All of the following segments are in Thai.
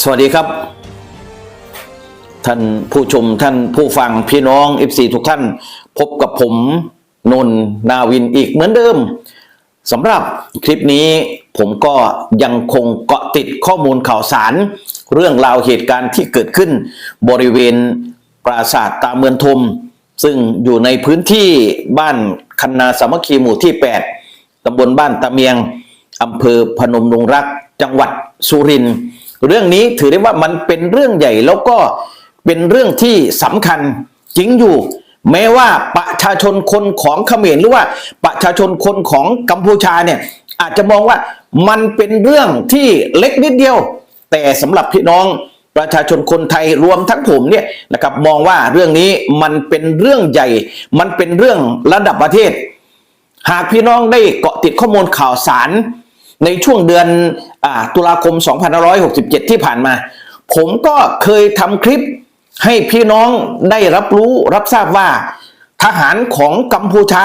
สวัสดีครับ ท่านผู้ชมท่านผู้ฟังพี่น้องเอฟซีทุกท่าน พบกับผมนนนาวินอีกเหมือนเดิมสำหรับคลิปนี้ผมก็ยังคงเกาะติดข้อมูลข่าวสาร เรื่องราวเหตุการณ์ที่เกิดขึ้น บริเวณปราสาทตาเมืองทม ซึ่งอยู่ในพื้นที่บ้านคันนาสามัคคีหมู่ที่ 8ตำบลบ้านตะเมียงอำเภอพนมดงรัก จังหวัดสุรินทร์ เรื่องนี้ถือได้ว่ามันเป็นเรื่องใหญ่แล้วก็เป็นเรื่องที่สำคัญจริงอยู่ แม้ว่าประชาชนคนของเขมรหรือว่าประชาชนคนของกัมพูชาเนี่ยอาจจะมองว่ามันเป็นเรื่องที่เล็กนิดเดียว แต่สำหรับพี่น้องประชาชนคนไทยรวมทั้งผมเนี่ยนะครับมองว่าเรื่องนี้มันเป็นเรื่องใหญ่ มันเป็นเรื่องระดับประเทศ หากพี่น้องได้เกาะติดข้อมูลข่าวสาร ในช่วงเดือนอตุลาคม 2567 ที่ผ่านมา ผมก็เคยทำคลิปให้พี่น้องได้รับรู้รับทราบว่า ทหารของกัมพูชา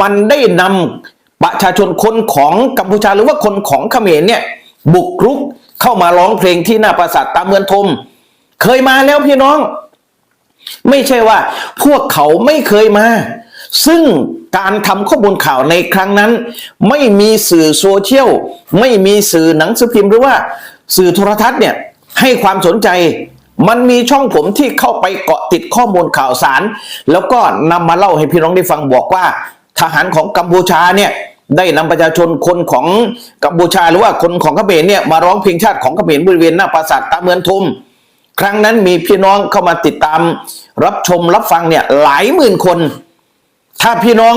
มันได้นำประชาชนคนของกัมพูชาหรือว่าคนของเขมรเนี่ยบุกรุกเข้ามาร้องเพลงที่หน้าปราสาทตามเมืองทม เคยมาแล้วพี่น้อง ไม่ใช่ว่าพวกเขาไม่เคยมา ซึ่งการทำข้อมูลข่าวในครั้งนั้น ไม่มีสื่อโซเชียล ไม่มีสื่อหนังสือพิมพ์หรือว่าสื่อโทรทัศน์เนี่ยให้ความสนใจ มันมีช่องผมที่เข้าไปเกาะติดข้อมูลข่าวสาร แล้วก็นำมาเล่าให้พี่น้องได้ฟังบอกว่า ทหารของกัมพูชาเนี่ยได้นำประชาชนคนของกัมพูชาหรือว่าคนของเขมรเนี่ยมาร้องเพลงชาติของเขมรบริเวณหน้าปราสาทตาเมืองทมครั้งนั้นมีพี่น้องเข้ามาติดตาม รับชมรับฟังเนี่ยหลายหมื่นคน ถ้าพี่น้อง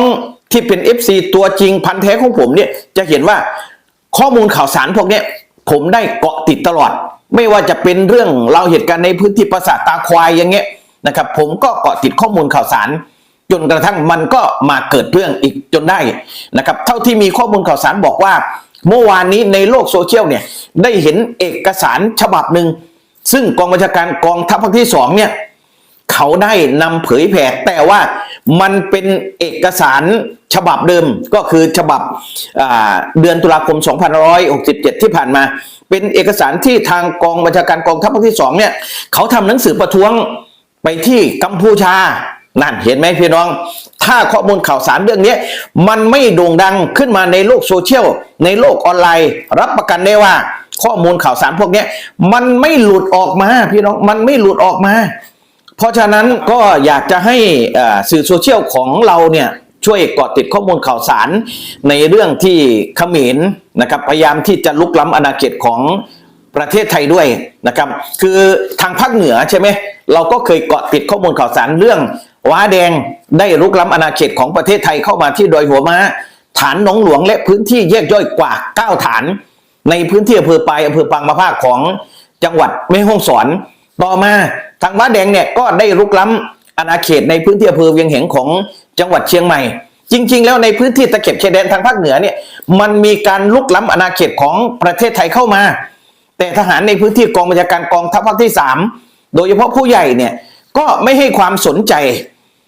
ที่เป็น FC ตัวจริงพันธุ์แท้ของผมเนี่ยจะเห็นว่าข้อมูลข่าวสารพวกนี้ผมได้เกาะติดตลอด ไม่ว่าจะเป็นเรื่องเราวเหตุการณ์ในพื้นที่ปราสาทตาควายอย่างเงี้ยนะครับ ผมก็เกาะติดข้อมูลข่าวสาร จนกระทั่งมันก็มาเกิดเรื่องอีกจนได้นะครับ เท่าที่มีข้อมูลข่าวสารบอกว่า เมื่อวานนี้ในโลกโซเชียลเนี่ยได้เห็นเอกสารฉบับหนึ่งซึ่งกองบัญชาการกองทัพภาคที่สองเนี่ย เขาได้นำเผยแผ่แต่ว่ามันเป็นเอกสารฉบับเดิมก็คือฉบับเดือนตุลาคม 2567 ที่ผ่านมา เป็นเอกสารที่ทางกองบัญชาการกองทัพภาคที่สองเนี่ยเขาทำหนังสือประท้วงไปที่กัมพูชานั่นเห็นไหมพี่น้อง ถ้าข้อมูลข่าวสารเรื่องนี้มันไม่โด่งดังขึ้นมาในโลกโซเชียล ในโลกออนไลน์ รับประกันได้ว่าข้อมูลข่าวสารพวกนี้มันไม่หลุดออกมาพี่น้องมันไม่หลุดออกมา เพราะฉะนั้นก็อยากจะให้สื่อโซเชียลของเราเนี่ยช่วยเกาะติดข้อมูลข่าวสารในเรื่องที่เขมรนะครับพยายามที่จะลุกล้ำอาณาเขตของประเทศไทยด้วยนะครับ คือทางภาคเหนือใช่ไหมเราก็เคยเกาะติดข้อมูลข่าวสารเรื่องว้าแดงได้ลุกล้ำอาณาเขตของประเทศไทยเข้ามาที่ดอยหัวม้า ฐานหนองหลวงและพื้นที่แยกย่อยกว่า 9 ฐาน ในพื้นที่อำเภอปลายอำเภอปางมะภาคของจังหวัดแม่ฮ่องสอน ต่อมาทางว้าแดงเนี่ยก็ได้รุกล้ำอาณาเขตในพื้นที่อำเภอเวียงแหงของจังหวัดเชียงใหม่ จริง ๆ แล้วในพื้นที่ตะเข็บชายแดนทางภาคเหนือเนี่ยมันมีการลุกล้ำอาณาเขตของประเทศไทยเข้ามา แต่ทหารในพื้นที่กองบัญชาการกองทัพภาคที่สามโดยเฉพาะผู้ใหญ่เนี่ยก็ไม่ให้ความสนใจ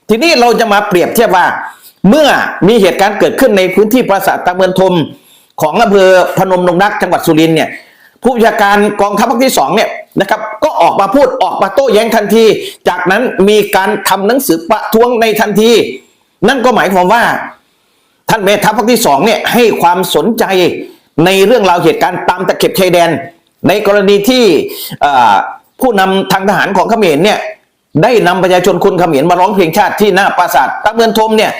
ทีนี้เราจะมาเปรียบเทียบว่า เมื่อมีเหตุการณ์เกิดขึ้นในพื้นที่ปราสาทตะเมืองทม ของอำเภอพนมดงรักจังหวัดสุรินทร์เนี่ย ผู้บัญชาการกองทัพภาคที่สองเนี่ยนะครับก็ออกมาพูดออกมาโต้แย้งทันที จากนั้นมีการทำหนังสือประท้วงในทันที นั่นก็หมายความว่า ท่านแม่ทัพภาคที่สองเนี่ยให้ความสนใจในเรื่องราวเหตุการณ์ตามตะเข็บชายแดน ในกรณีที่ผู้นำทางทหารของเขมรเนี่ยได้นำประชาชนคนเขมรมาร้องเพลงชาติที่หน้าปราสาทตะเมืองทมเนี่ย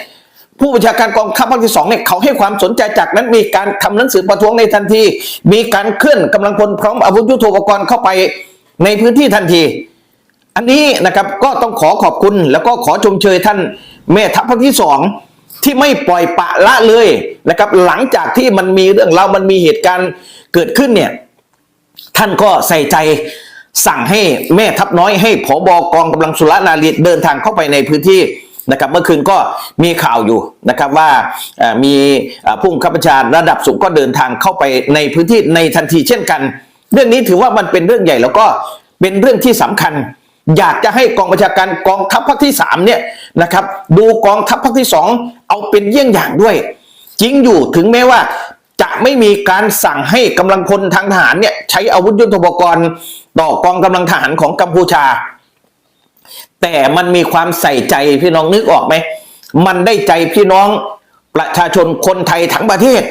ผู้บัญชาการกองทัพภาคที่สองเนี่ยเขาให้ความสนใจจากนั้นมีการทำหนังสือประท้วงในทันที มีการเคลื่อนกำลังพลพร้อมอาวุธยุทโธปกรณ์เข้าไปในพื้นที่ทันที อันนี้นะครับก็ต้องขอขอบคุณแล้วก็ขอชมเชยท่านแม่ทัพภาคที่สองที่ไม่ปล่อยปะละเลยนะครับหลังจากที่มันมีเรื่องราวมันมีเหตุการณ์เกิดขึ้นเนี่ยท่านก็ใส่ใจสั่งให้แม่ทัพน้อยให้ผอบกองกำลังสุรนารีเดินทางเข้าไปในพื้นที่ นะครับเมื่อคืนก็มีข่าวอยู่นะครับว่ามีผู้บังคับบัญชาระดับสูงก็เดินทางเข้าไปในพื้นที่ในทันทีเช่นกัน เรื่องนี้ถือว่ามันเป็นเรื่องใหญ่แล้วก็เป็นเรื่องที่สำคัญ อยากจะให้กองบัญชาการกองทัพภาคที่สามเนี่ยนะครับดูกองทัพภาคที่สองเอาเป็นเยี่ยงอย่างด้วย จริงอยู่ถึงแม้ว่าจะไม่มีการสั่งให้กำลังพลทางทหารเนี่ยใช้อาวุธยุทโธปกรณ์ ต่อกองกำลังทหารของกัมพูชา แต่มันมีความใส่ใจพี่น้องนึกออกไหม มันได้ใจพี่น้องประชาชนคนไทยทั้งประเทศ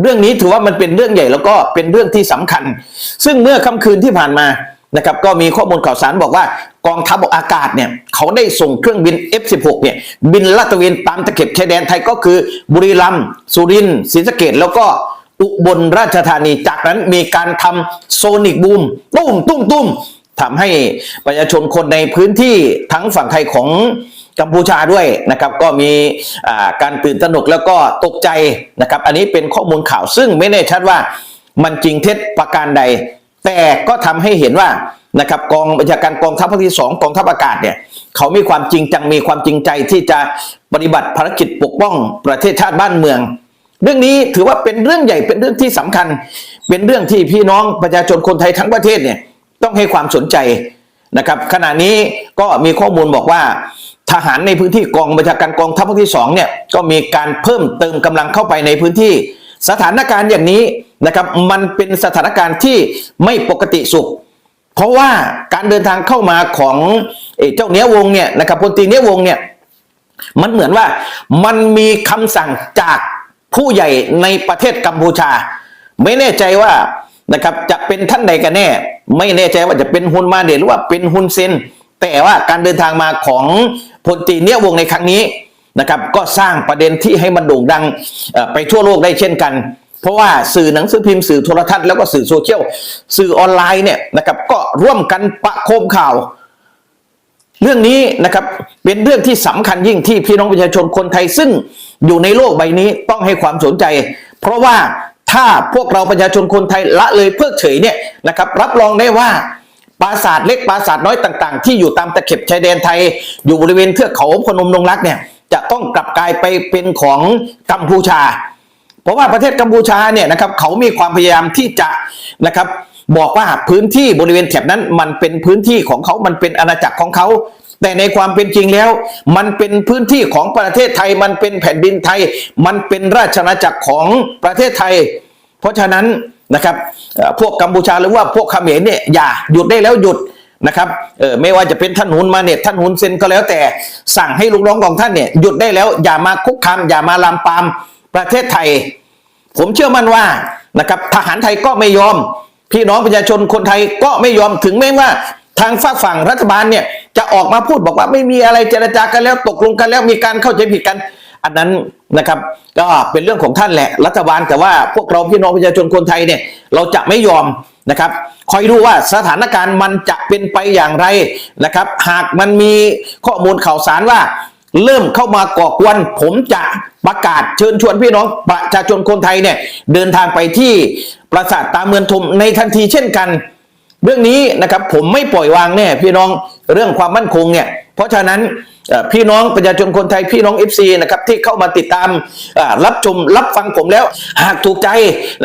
เรื่องนี้ถือว่ามันเป็นเรื่องใหญ่แล้วก็เป็นเรื่องที่สำคัญ ซึ่งเมื่อค่ำคืนที่ผ่านมานะครับก็มีข้อมูลข่าวสารบอกว่ากองทัพอากาศเนี่ยเขาได้ส่งเครื่องบิน F16 เนี่ยบินลาดตระเวนตามตะเข็บชายแดนไทยก็คือบุรีรัมย์สุรินทร์ศรีสะเกดแล้วก็อุบลราชธานี จากนั้นมีการทำโซนิกบูมตุ้มตุ้มตุ้ม ทำให้ประชาชนคนในพื้นที่ทั้งฝั่งไทยของกัมพูชาด้วยนะครับ ก็มีการตื่นตระหนกแล้วก็ตกใจนะครับ อันนี้เป็นข้อมูลข่าวซึ่งไม่แน่ชัดว่ามันจริงเท็จประการใด แต่ก็ทำให้เห็นว่านะครับกองบัญชาการกองทัพภาคที่สองกองทัพอากาศเนี่ยเขามีความจริงจังมีความจริงใจที่จะปฏิบัติภารกิจปกป้องประเทศชาติบ้านเมือง เรื่องนี้ถือว่าเป็นเรื่องใหญ่เป็นเรื่องที่สำคัญ เป็นเรื่องที่พี่น้องประชาชนคนไทยทั้งประเทศเนี่ย ต้องให้ความสนใจนะครับ ขณะนี้ก็มีข้อมูลบอกว่า ทหารในพื้นที่กองบัญชาการกองทัพภาคที่สองเนี่ยก็มีการเพิ่มเติมกำลังเข้าไปในพื้นที่ สถานการณ์อย่างนี้นะครับมันเป็นสถานการณ์ที่ไม่ปกติสุข เพราะว่าการเดินทางเข้ามาของเอเจ้าเนี้ยวงเนี่ยนะครับพลตีเนี้ยวงเนี่ยมันเหมือนว่ามันมีคำสั่งจากผู้ใหญ่ในประเทศกัมพูชา ไม่แน่ใจว่า นะครับ จะเป็นท่านใดกันแน่ ไม่แน่ใจว่าจะเป็นฮุนมาเดหรือว่าเป็นฮุนเซน แต่ว่าการเดินทางมาของพลตรีเนี้ยวงในครั้งนี้นะครับ ก็สร้างประเด็นที่ให้มันโด่งดังไปทั่วโลกได้เช่นกัน เพราะว่าสื่อหนังสือพิมพ์สื่อโทรทัศน์แล้วก็สื่อโซเชียลสื่อออนไลน์เนี่ยนะครับก็ร่วมกันประโคมข่าวเรื่องนี้นะครับเป็นเรื่องที่สำคัญยิ่งที่พี่น้องประชาชนคนไทยซึ่งอยู่ในโลกใบนี้ต้องให้ความสนใจ เพราะว่า ถ้าพวกเราประชาชนคนไทยละเลยเพิกเฉยเนี่ยนะครับรับรองได้ว่าปราสาทเล็กปราสาทน้อยต่างๆ ที่อยู่ตามตะเข็บชายแดนไทย อยู่บริเวณเทือกเขาพนมดงรักเนี่ยจะต้องกลับกลายไปเป็นของกัมพูชา เพราะว่าประเทศกัมพูชาเนี่ยนะครับเขามีความพยายามที่จะนะครับบอกว่าพื้นที่บริเวณแถบนั้นมันเป็นพื้นที่ของเขา มันเป็นอาณาจักรของเขา แต่ในความเป็นจริงแล้ว มันเป็นพื้นที่ของประเทศไทย มันเป็นแผ่นดินไทย มันเป็นราชอาณาจักรของประเทศไทย เพราะฉะนั้นนะครับพวกกัมพูชาหรือว่าพวกเขมรเนี่ยอย่าหยุดได้แล้วหยุดนะครับเออไม่ว่าจะเป็นท่านหุนมาเนี่ยท่านหุนเซนก็แล้วแต่สั่งให้ลูกน้องของท่านเนี่ยหยุดได้แล้วอย่ามาคุกคามอย่ามาลามปามประเทศไทย ผมเชื่อมั่นว่านะครับทหารไทยก็ไม่ยอม พี่น้องประชาชนคนไทยก็ไม่ยอมถึงแม้ว่า ทางฝากฝั่งรัฐบาลเนี่ยจะออกมาพูดบอกว่าไม่มีอะไรเจรจากันแล้วตกลงกันแล้วมีการเข้าใจผิดกัน อันนั้นนะครับก็เป็นเรื่องของท่านแหละ รัฐบาลแต่ว่าพวกเราพี่น้องประชาชนคนไทยเนี่ยเราจะไม่ยอมนะครับคอยดูว่าสถานการณ์มันจะเป็นไปอย่างไรนะครับ หากมันมีข้อมูลข่าวสารว่า เริ่มเข้ามาก่อกวน ผมจะประกาศเชิญชวนพี่น้องประชาชนคนไทยเนี่ยเดินทางไปที่ปราสาทตาเมืองทมในทันทีเช่นกัน เรื่องนี้นะครับผมไม่ปล่อยวางแน่พี่น้องเรื่องความมั่นคงเนี่ยเพราะฉะนั้นพี่น้องประชาชนคนไทยพี่น้อง FC นะครับที่เข้ามาติดตามรับชมรับฟังผมแล้ว หากถูกใจ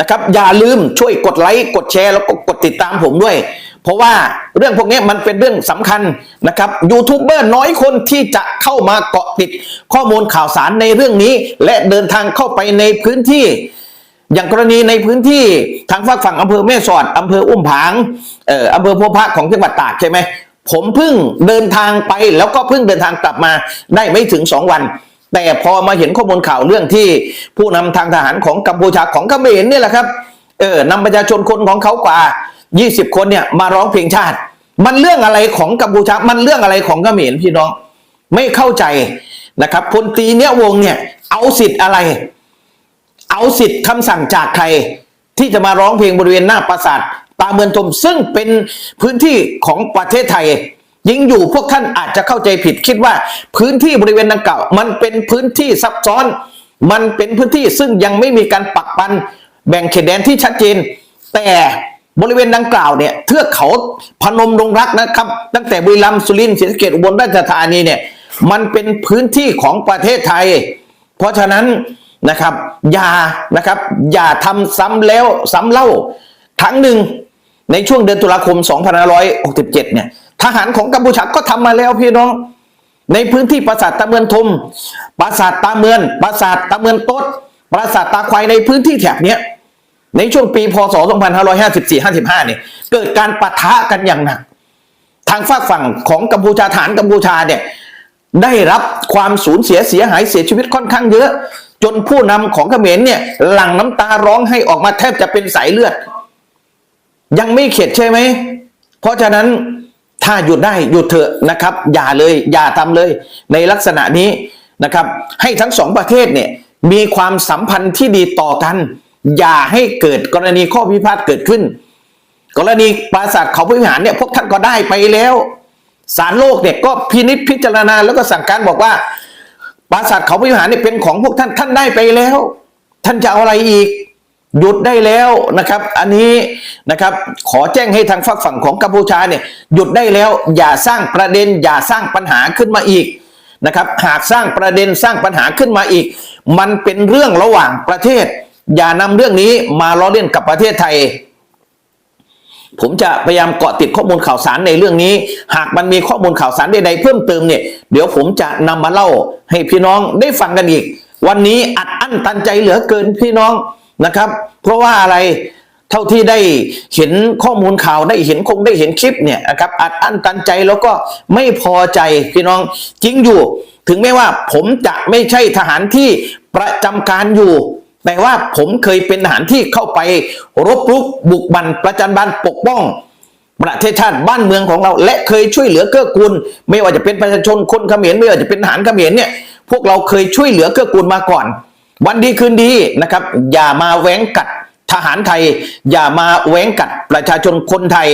นะครับอย่าลืมช่วยกดไลค์กดแชร์แล้วก็กดติดตามผมด้วย เพราะว่าเรื่องพวกนี้มันเป็นเรื่องสำคัญนะครับยูทูบเบอร์น้อยคนที่จะเข้ามาเกาะติดข้อมูลข่าวสารในเรื่องนี้ และเดินทางเข้าไปในพื้นที่ อย่างกรณีในพื้นที่ทางฝากฝั่งอำเภอแม่สอดอำเภออุ้มผางเอ่ออำเภอพบพระของจังหวัดตากใช่ไหมผมเพิ่งเดินทางไปแล้วก็เพิ่งเดินทางกลับมาได้ไม่ถึงสองวัน แต่พอมาเห็นข้อมูลข่าวเรื่องที่ผู้นำทางทหารของกัมพูชาของเขมรเนี่ยแหละครับเออนำประชาชนคนของเขากว่า 20 คนเนี่ยมาร้องเพลงชาติ มันเรื่องอะไรของกัมพูชา มันเรื่องอะไรของเขมรพี่น้องไม่เข้าใจนะครับพลตีเนี่ยวงเนี่ยเอาสิทธิ์อะไร เอาสิทธิ์คำสั่งจากใคร ที่จะมาร้องเพลงบริเวณหน้าปราสาทตาเมืองทมซึ่งเป็นพื้นที่ของประเทศไทยยิ่งอยู่พวกท่านอาจจะเข้าใจผิดคิดว่าพื้นที่บริเวณดังกล่าว มันเป็นพื้นที่ซับซ้อน มันเป็นพื้นที่ซึ่งยังไม่มีการปักปันแบ่งเขตแดนที่ชัดเจน แต่บริเวณดังกล่าวเนี่ยเทือกเขาพนมดงรักนะครับ ตั้งแต่บุรีรัมย์สุรินทร์ศรีสะเกษอุบลราชธานีเนี่ยมันเป็นพื้นที่ของประเทศไทย เพราะฉะนั้น นะครับอย่านะครับอย่าทำซ้ำแล้วซ้ำเล่าครั้งหนึ่งในช่วงเดือนตุลาคม 2567 เนี่ยทหารของกัมพูชาก็ทำมาแล้วพี่น้อง ในพื้นที่ปราสาทตาเมือนทม ปราสาทตาเมือน ปราสาทตาเมือนโต๊ดปราสาทตาควายในพื้นที่แถบเนี้ยในช่วงปีพศ 2554-55 เนี่ยเกิดการปะทะกันอย่างหนัก ทางฝากฝั่งของกัมพูชาฐานกัมพูชาเนี่ยได้รับความสูญเสียเสียหายเสียชีวิตค่อนข้างเยอะ จนผู้นำของเขมรเนี่ย หลั่งน้ำตาร้องให้ออกมาแทบจะเป็นสายเลือด ยังไม่เข็ดใช่ไหม เพราะฉะนั้นถ้าหยุดได้หยุดเถอะนะครับ อย่าเลยอย่าทำเลย ในลักษณะนี้นะครับ ให้ทั้งสองประเทศเนี่ยมีความสัมพันธ์ที่ดีต่อกัน อย่าให้เกิดกรณีข้อพิพาทเกิดขึ้น กรณีปราสาทเขาพิหารเนี่ยพวกท่านก็ได้ไปแล้วศาลโลกเนี่ยก็พินิจพิจารณาแล้วก็สั่งการบอกว่า ปราสาทเขาพิหารเนี่ยเป็นของพวกท่านท่านได้ไปแล้ว ท่านจะเอาอะไรอีกหยุดได้แล้วนะครับ อันนี้นะครับขอแจ้งให้ทางฝักฝั่งของกัมพูชาเนี่ยหยุดได้แล้ว อย่าสร้างประเด็น อย่าสร้างปัญหาขึ้นมาอีกนะครับ หากสร้างประเด็นสร้างปัญหาขึ้นมาอีก มันเป็นเรื่องระหว่างประเทศ อย่านำเรื่องนี้มาล้อเล่นกับประเทศไทย ผมจะพยายามเกาะติดข้อมูลข่าวสารในเรื่องนี้ หากมันมีข้อมูลข่าวสารใดๆเพิ่มเติมเนี่ย เดี๋ยวผมจะนำมาเล่าให้พี่น้องได้ฟังกันอีก วันนี้อัดอั้นตันใจเหลือเกินพี่น้องนะครับ เพราะว่าอะไรเท่าที่ได้เห็นข้อมูลข่าวได้เห็นคงได้เห็นคลิปเนี่ยนะครับอัดอั้นตันใจแล้วก็ไม่พอใจพี่น้องจริงอยู่ ถึงแม้ว่าผมจะไม่ใช่ทหารที่ประจำการอยู่ แต่ว่าผมเคยเป็นทหารที่เข้าไปรบรุกบุกบันประจันบานปกป้อง ประเทศชาติบ้านเมืองของเรา และเคยช่วยเหลือเกื้อกูล ไม่ว่าจะเป็นประชาชนคนเขมรไม่ว่าจะเป็นทหารเขมรเนี่ยพวกเราเคยช่วยเหลือเกื้อกูลมาก่อน วันดีคืนดีนะครับ อย่ามาแหวงกัดทหารไทย อย่ามาแหวงกัดประชาชนคนไทย